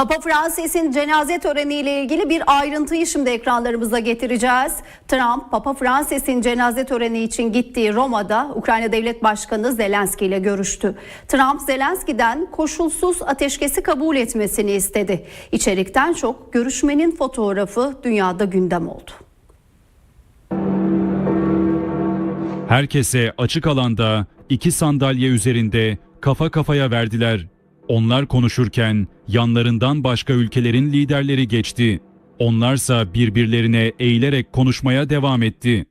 Papa Francis'in cenaze töreniyle ilgili bir ayrıntıyı şimdi ekranlarımıza getireceğiz. Trump, Papa Francis'in cenaze töreni için gittiği Roma'da Ukrayna Devlet Başkanı Zelenski ile görüştü. Trump, Zelenski'den koşulsuz ateşkesi kabul etmesini istedi. İçerikten çok görüşmenin fotoğrafı dünyada gündem oldu. Herkese açık alanda iki sandalye üzerinde kafa kafaya verdiler. Onlar konuşurken yanlarından başka ülkelerin liderleri geçti. Onlarsa birbirlerine eğilerek konuşmaya devam etti.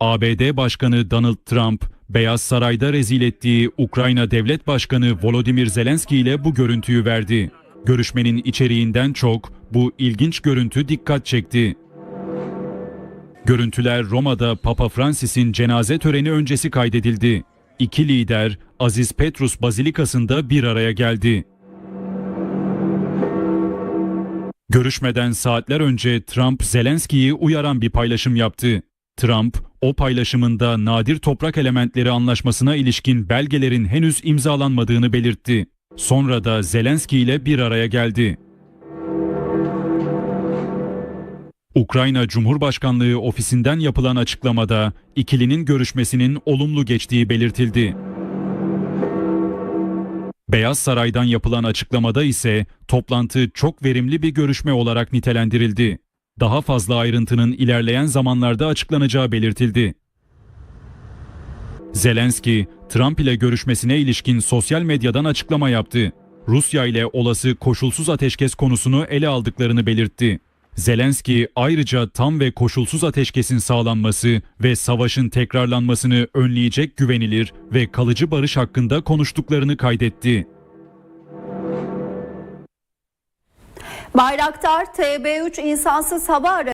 ABD Başkanı Donald Trump, Beyaz Saray'da rezil ettiği Ukrayna Devlet Başkanı Volodymyr Zelenski ile bu görüntüyü verdi. Görüşmenin içeriğinden çok bu ilginç görüntü dikkat çekti. Görüntüler Roma'da Papa Francis'in cenaze töreni öncesi kaydedildi. İki lider Aziz Petrus Bazilikası'nda bir araya geldi. Görüşmeden saatler önce Trump Zelenski'yi uyaran bir paylaşım yaptı. Trump, o paylaşımında nadir toprak elementleri anlaşmasına ilişkin belgelerin henüz imzalanmadığını belirtti. Sonra da Zelenski ile bir araya geldi. Ukrayna Cumhurbaşkanlığı ofisinden yapılan açıklamada ikilinin görüşmesinin olumlu geçtiği belirtildi. Beyaz Saray'dan yapılan açıklamada ise toplantı çok verimli bir görüşme olarak nitelendirildi. Daha fazla ayrıntının ilerleyen zamanlarda açıklanacağı belirtildi. Zelenski, Trump ile görüşmesine ilişkin sosyal medyadan açıklama yaptı. Rusya ile olası koşulsuz ateşkes konusunu ele aldıklarını belirtti. Zelenski ayrıca tam ve koşulsuz ateşkesin sağlanması ve savaşın tekrarlanmasını önleyecek güvenilir ve kalıcı barış hakkında konuştuklarını kaydetti. Bayraktar TB3 insansız hava aracı